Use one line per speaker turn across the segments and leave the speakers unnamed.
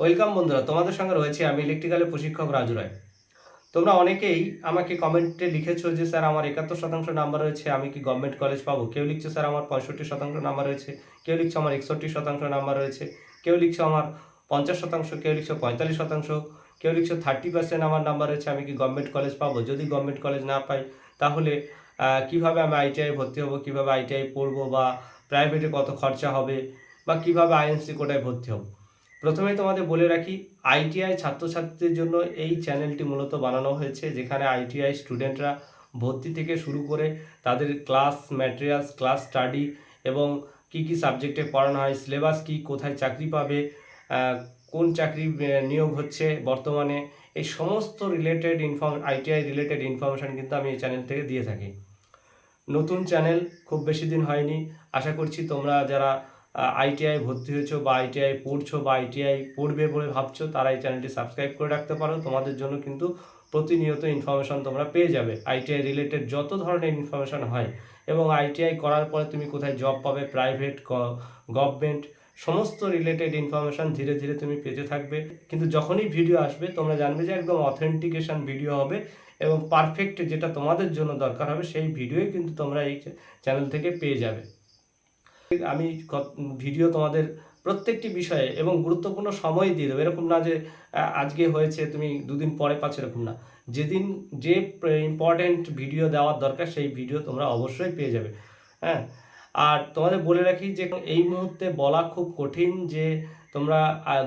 Welcome বন্ধুরা, তোমাদের সঙ্গে রয়েছে আমি ইলেকট্রিক্যালের প্রশিক্ষক রাজু রায়। তোমরা অনেকেই আমাকে কমেন্টে লিখেছো যে, স্যার, আমার একাত্তর শতাংশ নাম্বার রয়েছে, আমি কি গভর্নমেন্ট কলেজ পাবো? কেউ লিখছে, স্যার, আমার পঁয়ষট্টি শতাংশ নাম্বার রয়েছে। কেউ লিখছে, আমার একষট্টি শতাংশ নাম্বার রয়েছে। কেউ লিখছে, আমার পঞ্চাশ শতাংশ। কেউ লিখছে, পঁয়তাল্লিশ শতাংশ। কেউ লিখছে, থার্টি পার্সেন্ট আমার নাম্বার রয়েছে, আমি কি গভর্নমেন্ট কলেজ পাবো? যদি গভর্নমেন্ট কলেজ না পাই, তাহলে কীভাবে আমি আইটিআই ভর্তি হব, কীভাবে আইটিআই পড়ব বা প্রাইভেটে কত খরচা হবে বা কীভাবে আইএনসি কোটায় ভর্তি হব? প্রথমেই তোমাদের বলে রাখি আইটিআই ছাত্রছাত্রীদের জন্য এই চ্যানেলটি মূলত বানানো হয়েছে, যেখানে আইটিআই স্টুডেন্টরা ভর্তি থেকে শুরু করে তাদের ক্লাস ম্যাটেরিয়ালস, ক্লাস স্টাডি এবং কি কি সাবজেক্টে পড়ানো হয়, সিলেবাস কি, কোথায় চাকরি পাবে কোন চাকরি নিয়োগ হচ্ছে বর্তমানে, এই সমস্ত related inform ITI related information কিন্তু আমি এই চ্যানেল থেকে দিয়ে থাকি। নতুন চ্যানেল খুব বেশি দিন হয়নি। আশা করছি তোমরা যারা আইটিআই ভর্তি হয়েছো বা আইটিআই পড়ছো বা আইটিআই পড়বে বলে ভাবছ, তারা এই চ্যানেলটি সাবস্ক্রাইব করে রাখতে পারো। তোমাদের জন্য কিন্তু প্রতিনিয়ত ইনফরমেশন তোমরা পেয়ে যাবে। আইটিআই রিলেটেড যত ধরনের ইনফরমেশন হয় এবং আইটিআই করার পরে তুমি কোথায় জব পাবে প্রাইভেট গভর্নমেন্ট সমস্ত রিলেটেড ইনফরমেশন ধীরে ধীরে তুমি পেতে থাকবে। কিন্তু যখনই ভিডিও আসবে, তোমরা জানবে যে একদম অথেন্টিকেশান ভিডিও হবে এবং পারফেক্ট যেটা তোমাদের জন্য দরকার হবে, সেই ভিডিওই কিন্তু তোমরা এই চ্যানেল থেকে পেয়ে যাবে। আমি ভিডিও তোমাদের প্রত্যেকটি বিষয়ে এবং গুরুত্বপূর্ণ সময় দিয়ে দেবো। এরকম না যে আজকে হয়েছে, তুমি দুদিন পরে পাচ্ছ, এরকম না। যেদিন যে ইম্পর্টেন্ট ভিডিও দেওয়ার দরকার, সেই ভিডিও তোমরা অবশ্যই পেয়ে যাবে। হ্যাঁ? আর তোমাদের বলে রাখি যে, এই মুহূর্তে বলা খুব কঠিন যে, তোমরা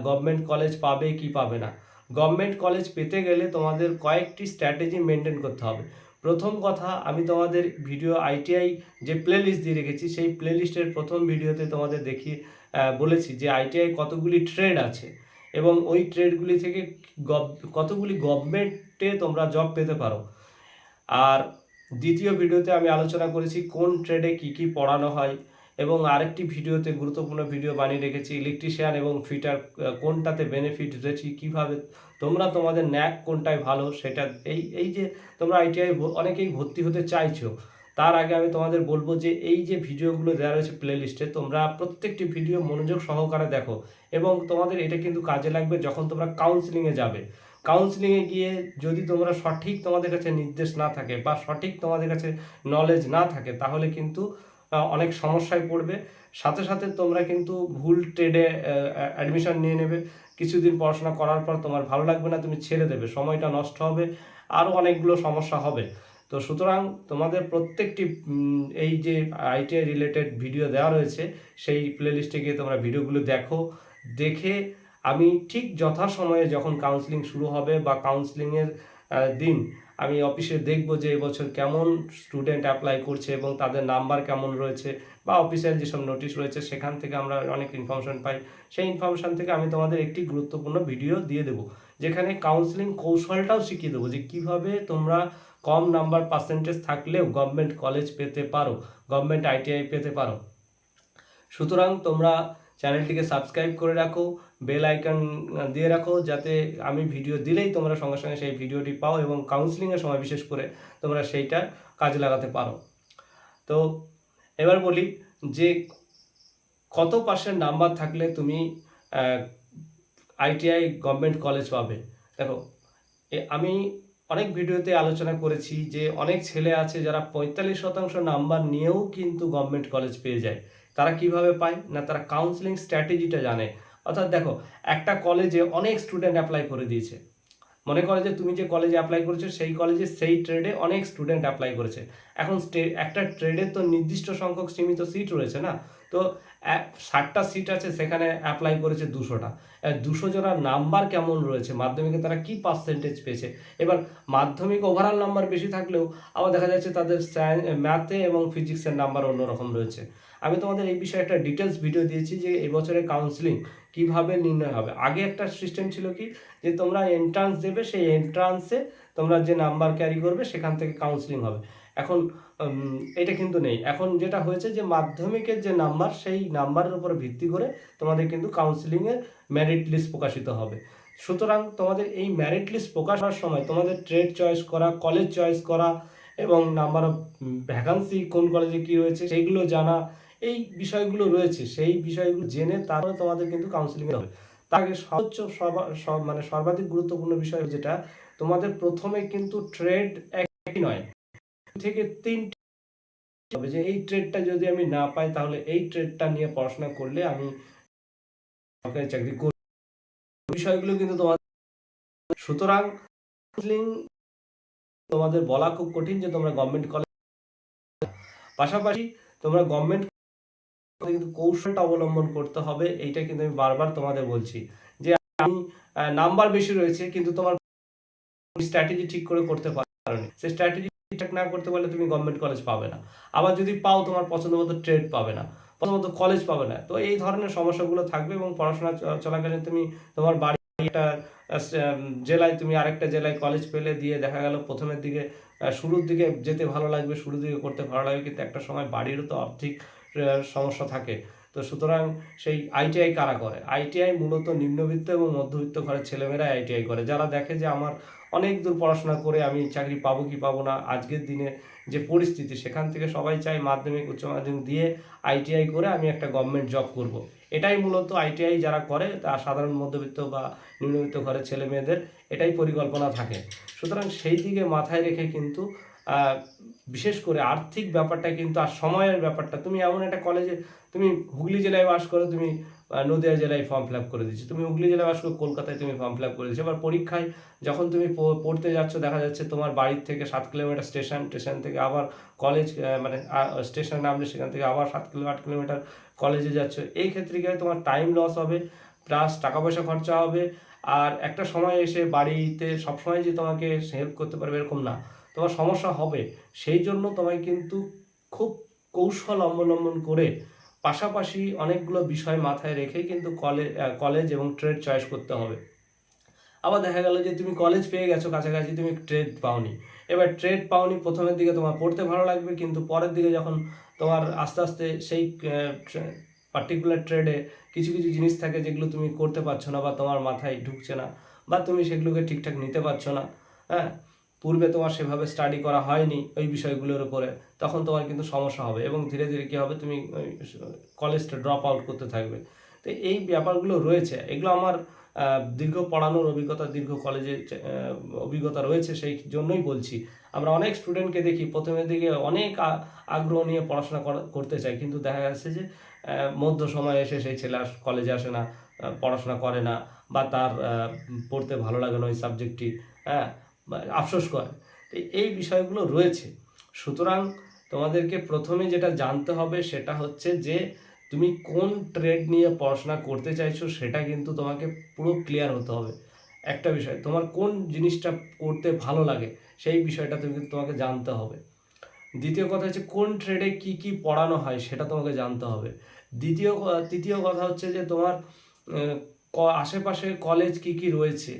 গভর্নমেন্ট কলেজ পাবে কি পাবে না। গভর্নমেন্ট কলেজ পেতে গেলে তোমাদের কয়েকটি স্ট্র্যাটেজি মেনটেন করতে হবে। প্রথম কথা আমি তোমাদের ভিডিও আইটিআই যে প্লেলিস্ট দিয়ে রেখেছি সেই প্লেলিস্টের প্রথম ভিডিওতে তোমাদের দেখি আহ, বলেছি যে আইটিআই কতগুলি ট্রেড আছে এবং ওই ট্রেডগুলি থেকে কতগুলি গভর্নমেন্টে তোমরা জব পেতে পারো। আর দ্বিতীয় ভিডিওতে আমি আলোচনা করেছি কোন ট্রেডে কি কি পড়ানো হয় এবং আরেকটি ভিডিওতে গুরুত্বপূর্ণ ভিডিও বানিয়ে রেখেছি, ইলেকট্রিশিয়ান এবং ফিটার কোনটাতে বেনিফিট রয়েছে কীভাবে, তোমরা তোমাদের ন্যাক কোনটায় ভালো সেটা, এই এই যে তোমরা আইটিআই অনেকেই ভর্তি হতে চাইছো, তার আগে আমি তোমাদের বলব যে এই যে ভিডিওগুলো দেওয়া রয়েছে প্লেলিস্টে তোমরা প্রত্যেকটি ভিডিও মনোযোগ সহকারে দেখো এবং তোমাদের এটা কিন্তু কাজে লাগবে যখন তোমরা কাউন্সিলিংয়ে যাবে। কাউন্সিলিংয়ে গিয়ে যদি তোমরা সঠিক তোমাদের কাছে নির্দেশ না থাকে বা সঠিক তোমাদের কাছে নলেজ না থাকে, তাহলে কিন্তু অনেক সমস্যায় পড়বে। সাথে সাথে তোমরা কিন্তু ভুল ট্রেডে অ্যাডমিশন নিয়ে নেবে। কিছুদিন পড়াশোনা করার পর তোমার ভালো লাগবে না, তুমি ছেড়ে দেবে। সময়টা নষ্ট হবে আরও অনেকগুলো সমস্যা হবে। তো সুতরাং তোমাদের প্রত্যেকটি এই যে আইটিআই রিলেটেড ভিডিও দেওয়া রয়েছে, সেই প্লেলিস্টে গিয়ে তোমরা ভিডিওগুলো দেখো। দেখে আমি ঠিক যথাসময়ে যখন কাউন্সিলিং শুরু হবে বা কাউন্সিলিংয়ের দিন, আমি অফিসে দেখব যে এবছর কেমন স্টুডেন্ট অ্যাপ্লাই করছে এবং তাদের নাম্বার কেমন রয়েছে বা অফিসিয়াল যেসব নোটিশ রয়েছে সেখান থেকে আমরা অনেক ইনফরমেশন পাই। সেই ইনফরমেশন থেকে আমি তোমাদের একটি গুরুত্বপূর্ণ ভিডিও দিয়ে দেবো, যেখানে কাউন্সিলিং কৌশলটাও শিখিয়ে দেবো যে কীভাবে তোমরা কম নাম্বার পার্সেন্টেজ থাকলেও গভর্নমেন্ট কলেজ পেতে পারো গভর্নমেন্ট আইটিআই পেতে পারো। সুতরাং তোমরা চ্যানেলটিকে সাবস্ক্রাইব করে রাখো বেল আইকন দিয়ে রাখো যাতে আমি ভিডিও দিলেই তোমরা সঙ্গে সঙ্গে সেই ভিডিওটি পাও এবং কাউন্সিলিংয়ের সময় বিশেষ করে তোমরা সেইটা কাজে লাগাতে পারো। তো এবার বলি যে কত পার্সেন্ট নাম্বার থাকলে তুমি আইটিআই গভর্নমেন্ট কলেজ পাবে? দেখো আমি অনেক ভিডিওতে আলোচনা করেছি যে অনেক ছেলে আছে যারা পঁয়তাল্লিশ শতাংশ নাম্বার নিয়েও কিন্তু গভর্নমেন্ট কলেজ পেয়ে যায়। তারা কীভাবে পায়? না, তারা কাউন্সিলিং স্ট্র্যাটেজিটা জানে। অর্থাৎ দেখো, একটা কলেজে অনেক স্টুডেন্ট অ্যাপ্লাই করে দিয়েছে। মনে করে যে তুমি যে কলেজে অ্যাপ্লাই করেছ, সেই কলেজে সেই ট্রেডে অনেক স্টুডেন্ট অ্যাপ্লাই করেছে। এখন একটা ট্রেডের তো নির্দিষ্ট সংখ্যক সীমিত সিট রয়েছে না? তো ষাটটা সিট আছে, সেখানে অ্যাপ্লাই করেছে দুশোটা। দুশো জনের নাম্বার কেমন রয়েছে? মাধ্যমিকে তারা কি পার্সেন্টেজ পেয়েছে? এবার, মাধ্যমিক ওভারঅল নাম্বার বেশি থাকলেও, আবার দেখা যাচ্ছে তাদের ম্যাথে এবং ফিজিক্সের নাম্বার অন্যরকম রয়েছে। আমি তোমাদের এই বিষয়ে একটা ডিটেলস ভিডিও দিয়েছি যে, এই বছরের কাউন্সিলিং কীভাবে নির্ণয় হবে। আগে একটা সিস্টেম ছিল কি? যে, তোমরা এন্ট্রান্স দেবে, সেই এন্ট্রান্সে তোমরা যে নাম্বার ক্যারি করবে, সেখান থেকে কাউন্সিলিং হবে। এখন এটা কিন্তু নেই। এখন যেটা হয়েছে যে মাধ্যমিকের যে নাম্বার, সেই নাম্বারের উপর ভিত্তি করে তোমাদের কিন্তু কাউন্সিলিংয়ের মেরিট লিস্ট প্রকাশিত হবে। সুতরাং তোমাদের এই মেরিট লিস্ট প্রকাশ হওয়ার সময় তোমাদের ট্রেড চয়েস করা কলেজ চয়েস করা এবং নাম্বার অফ ভ্যাকান্সি কোন কলেজে কি রয়েছে সেইগুলো জানা, এই বিষয়গুলো রয়েছে। সেই বিষয়গুলো জেনে তারপরে তোমাদের কিন্তু কাউন্সিলিং হবে। তার আগে সর্বোচ্চ মানে সর্বাধিক গুরুত্বপূর্ণ বিষয় যেটা, তোমাদের প্রথমে কিন্তু ট্রেড একই নয়। থেকে তিনটি হবে যে এই ট্রেডটা যদি আমি না পাই, তাহলে এই ট্রেডটা নিয়ে পড়াশোনা করলে আমি সরকারি চাকরি করব বিষয়গুলো কিন্তু তোমার সুতরাং তোমাদের বলা খুব কঠিন যে তোমরা গভর্নমেন্ট কলেজ পাশাপাশি তোমরা গভর্নমেন্ট কিন্তু কৌশলটা অবলম্বন করতে হবে, এইটা কিন্তু আমি বারবার তোমাদের বলছি। যে আমি নাম্বার বেশি রয়েছে, কিন্তু তোমার স্ট্র্যাটেজি ঠিক করে করতে পারো সেই স্ট্র্যাটেজি ঠিক না করতে পারলে তুমি গভর্নমেন্ট কলেজ পাবে না। আবার যদি পাও, তোমার পছন্দ মতো ট্রেড পাবে না, পছন্দ মতো কলেজ পাবে না। তো এই ধরনের সমস্যাগুলো থাকবে এবং পড়াশোনা চলাকালীন তুমি তোমার বাড়ি একটা জেলায় তুমি আরেকটা জেলায় কলেজ পেলে দিয়ে দেখা গেল প্রথমের দিকে শুরুর দিকে যেতে ভালো লাগবে, শুরুর দিকে করতে ভালো লাগবে, কিন্তু একটা সময় বাড়িরও তো আর্থিক সমস্যা থাকে। তো সুতরাং সেই আইটিআই কারা করে? আইটিআই মূলত নিম্নবিত্ত এবং মধ্যবিত্ত ঘরের ছেলেমেয়েরাই আইটিআই করে। যারা দেখে যে আমার অনেক দূর পড়াশোনা করে আমি চাকরি পাবো কি পাবো না, আজকের দিনে যে পরিস্থিতি, সেখান থেকে সবাই চায় মাধ্যমিক, উচ্চ মাধ্যমিক দিয়ে আইটিআই করে আমি একটা গভর্নমেন্ট জব করব। এটাই মূলত আইটিআই যারা করে তা সাধারণ মধ্যবিত্ত বা নিম্নবিত্ত ঘরের ছেলে মেয়েদের এটাই পরিকল্পনা থাকে সুতরাং সেই দিকে মাথায় রেখে কিন্তু বিশেষ করে আর্থিক ব্যাপারটা কিন্তু আর সময়ের ব্যাপারটা, তুমি এমন একটা কলেজে তুমি হুগলি জেলায় বাস করো, তুমি নদিয়া জেলায় ফর্ম ফিল আপ করে দিচ্ছি তুমি হুগলি জেলায় বাস করে কলকাতায় তুমি ফর্ম ফিল আপ করে দিচ্ছি এবার পরীক্ষায় যখন তুমি পড়তে যাচ্ছ, দেখা যাচ্ছে তোমার বাড়ির থেকে সাত কিলোমিটার স্টেশন স্টেশন থেকে আবার কলেজ মানে স্টেশনে নামলে সেখান থেকে আবার সাত কিলো, আট কিলোমিটার কলেজে যাচ্ছ। এই ক্ষেত্রে গিয়ে তোমার টাইম লস হবে প্লাস টাকা পয়সা খরচা হবে, আর একটা সময় এসে বাড়িতে সবসময় যে তোমাকে হেল্প করতে পারবে এরকম না। তোমার সমস্যা হবে। সেই জন্য তোমায় কিন্তু খুব কৌশল অবলম্বন করে পাশাপাশি অনেকগুলো বিষয় মাথায় রেখে কিন্তু কলেজ কলেজ এবং ট্রেড চয়েস করতে হবে। আবার দেখা গেল যে তুমি কলেজ পেয়ে গেছো, কাছাকাছি তুমি ট্রেড পাওনি। এবার ট্রেড পাওনি, প্রথমের দিকে তোমার পড়তে ভালো লাগবে, কিন্তু পরের দিকে যখন তোমার আস্তে আস্তে সেই পার্টিকুলার ট্রেডে কিছু কিছু জিনিস থাকে যেগুলো তুমি করতে পারছ না বা তোমার মাথায় ঢুকছে না বা তুমি সেগুলোকে ঠিকঠাক নিতে পারছ না হ্যাঁ? পূর্বে তোমার সেভাবে স্টাডি করা হয়নি ওই বিষয়গুলোর উপরে, তখন তোমার কিন্তু সমস্যা হবে এবং ধীরে ধীরে কী হবে তুমি কলেজটা ড্রপ আউট করতে থাকবে। তো এই ব্যাপারগুলো রয়েছে, এগুলো আমার দীর্ঘ পড়ানোর অভিজ্ঞতা, দীর্ঘ কলেজে অভিজ্ঞতা রয়েছে সেই জন্যই বলছি। আমরা অনেক স্টুডেন্টকে দেখি, প্রথমের দিকে অনেক আগ্রহ নিয়ে পড়াশোনা করা- করতে চায়, কিন্তু দেখা যাচ্ছে যে মধ্য সময়ে এসে সেই ছেলে কলেজে আসে না পড়াশোনা করে না বা তার পড়তে ভালো লাগে না ওই সাবজেক্টটি হ্যাঁ? আফসোস করে। তো এই বিষয়গুলো রয়েছে। সুতরাং তোমাদেরকে প্রথমে যেটা জানতে হবে সেটা হচ্ছে যে তুমি কোন ট্রেড নিয়ে পড়াশোনা করতে চাইছো সেটা কিন্তু তোমাকে পুরো ক্লিয়ার হতে হবে। একটা বিষয়, তোমার কোন জিনিসটা করতে ভালো লাগে সেই বিষয়টা তুমি কিন্তু তোমাকে জানতে হবে। দ্বিতীয় কথা হচ্ছে কোন ট্রেডে কি কি পড়ানো হয় সেটা তোমাকে জানতে হবে। দ্বিতীয় তৃতীয় কথা হচ্ছে যে তোমার আশেপাশে কলেজ কি কি রয়েছে?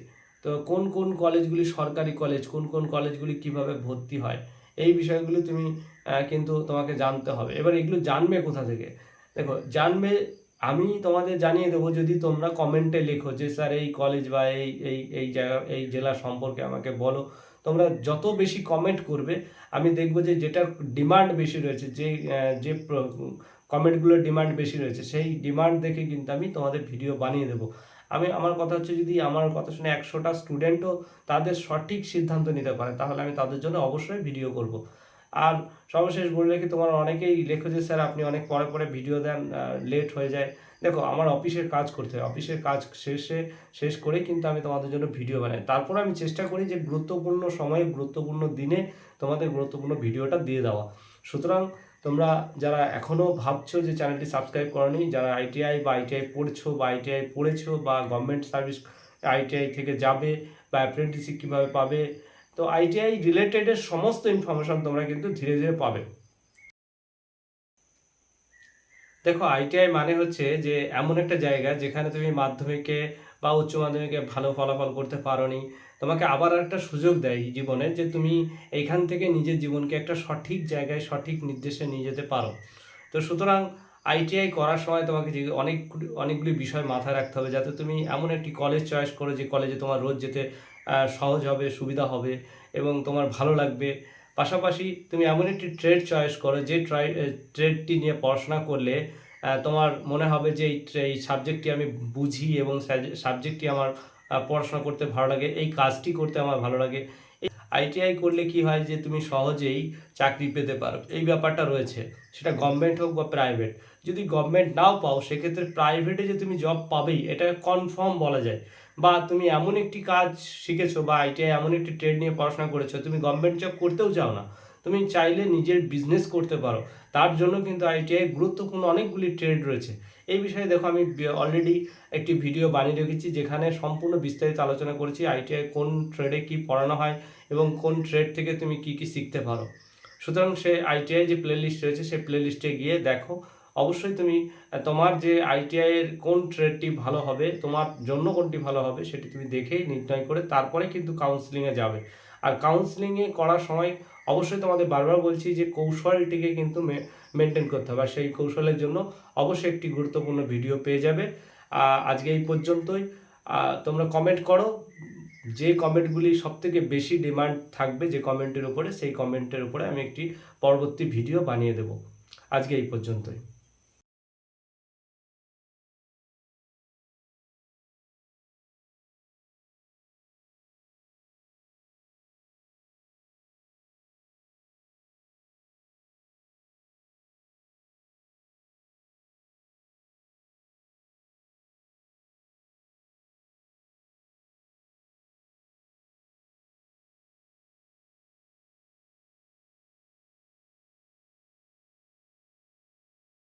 তো কোন কোন কলেজগুলি সরকারি কলেজ, কোন কোন কলেজগুলি কীভাবে ভর্তি হয়, এই বিষয়গুলি তুমি কিন্তু তোমাকে জানতে হবে। এবার এগুলো জানবে কোথা থেকে? দেখো, জানবে, আমি তোমাদের জানিয়ে দেবো যদি তোমরা কমেন্টে লেখো যে, স্যার, এই কলেজ বা এই এই এই জায়গা, এই জেলা সম্পর্কে আমাকে বলো। তোমরা যত বেশি কমেন্ট করবে, আমি দেখব যে, যেটার ডিমান্ড বেশি রয়েছে, যে যে কমেন্টগুলোর ডিমান্ড বেশি রয়েছে, সেই ডিমান্ড দেখে কিন্তু আমি তোমাদের ভিডিও বানিয়ে দেবো। আমি, আমার কথা হচ্ছে যদি আমার কথা শুনে একশোটা স্টুডেন্টও তাদের সঠিক সিদ্ধান্ত নিতে পারে, তাহলে আমি তাদের জন্য অবশ্যই ভিডিও করব। আর সর্বশেষ বললে কি তোমার অনেকেই লেখো যে, স্যার, আপনি অনেক পরে পরে ভিডিও দেন লেট হয়ে যায়। দেখো, আমার অফিসের কাজ করতে হয়। অফিসের কাজ শেষে, শেষ করে কিন্তু আমি তোমাদের জন্য ভিডিও বানাই। তারপর আমি চেষ্টা করি যে, গুরুত্বপূর্ণ সময়ে, গুরুত্বপূর্ণ দিনে তোমাদের গুরুত্বপূর্ণ ভিডিওটা দিয়ে দেওয়া। সুতরাং তোমরা যারা এখনও ভাবছ যে চ্যানেলটি সাবস্ক্রাইব করনি, যারা আইটিআই বা আইটিআই পড়ছো বা আইটিআই পড়েছো বা গভর্নমেন্ট সার্ভিস আইটিআই থেকে যাবে বা অ্যাপ্রেন্টিসি কীভাবে পাবে, তো আইটিআই রিলেটেডের সমস্ত ইনফরমেশন তোমরা কিন্তু ধীরে ধীরে পাবে। দেখো আইটিআই মানে হচ্ছে যে এমন একটা জায়গা যেখানে তুমি মাধ্যমিকে বা উচ্চ মাধ্যমিকে ভালো ফলাফল করতে পারোনি। তোমাকে আবার একটা সুযোগ দেয় জীবনে যে তুমি এইখান থেকে নিজের জীবনকে একটা সঠিক জায়গায় সঠিক নির্দেশে নিয়ে যেতে পারো। তো সুতরাং আইটিআই করার সময় তোমাকে যে অনেক অনেকগুলি বিষয় মাথায় রাখতে হবে যাতে তুমি এমন একটি কলেজ চয়েস করো যে কলেজে তোমার রোজ যেতে সহজ হবে, সুবিধা হবে এবং তোমার ভালো লাগবে। পাশাপাশি তুমি এমন একটি ট্রেড চয়েস করো যে ট্রেডটি নিয়ে পড়াশোনা করলে তোমার মনে হবে যে এই সাবজেক্টটি আমি বুঝি এবং সাবজেক্টটি আমার পড়াশোনা করতে ভালো লাগে, এই কাজটি করতে আমার ভালো লাগে। আইটিআই করলে কি হয় যে তুমি সহজেই চাকরি পেতে পারো। এই ব্যাপারটা রয়েছে। সেটা গভর্নমেন্ট হোক বা প্রাইভেট যদি গভর্নমেন্ট নাও পাও, সেক্ষেত্রে প্রাইভেটে যে তুমি জব পাবেই, এটা কনফার্ম বলা যায়। বা তুমি এমন একটি কাজ শিখেছো বা আইটিআই এমন একটি ট্রেড নিয়ে পড়াশোনা করেছ, তুমি গভর্নমেন্ট জব করতেও চাও না, তুমি চাইলে নিজের বিজনেস করতে পারো। তার জন্য কিন্তু আইটিআই গুরুত্বপূর্ণ অনেকগুলি ট্রেড রয়েছে। এই বিষয়ে দেখো, আমি অলরেডি একটি ভিডিও বানিয়ে রেখেছি যেখানে সম্পূর্ণ বিস্তারিত আলোচনা করেছি আইটিআই কোন ট্রেডে কি পড়ানো হয় এবং কোন ট্রেড থেকে তুমি কি কি শিখতে পারো। সুতরাং সে আইটিআই যে প্লে লিস্ট রয়েছে সেই প্লে লিস্টে গিয়ে দেখো অবশ্যই তুমি তোমার যে আইটিআই এর কোন ট্রেডটি ভালো হবে, তোমার জন্য কোনটি ভালো হবে, সেটি তুমি দেখেই নির্ণয় করে তারপরে কিন্তু কাউন্সিলিংয়ে যাবে। আর কাউন্সিলিংয়ে করার সময় অবশ্যই তোমাদের বারবার বলছি যে কৌশলটিকে কিন্তু মেনটেন করতে হবে। আর সেই কৌশলের জন্য অবশ্যই একটি গুরুত্বপূর্ণ ভিডিও পেয়ে যাবে। আজকে এই পর্যন্তই। তোমরা কমেন্ট করো। যে কমেন্টগুলি সব থেকে বেশি ডিমান্ড থাকবে যে কমেন্টের উপরে, সেই কমেন্টের উপরে আমি একটি পরবর্তী ভিডিও বানিয়ে দেব। আজকে এই পর্যন্তই।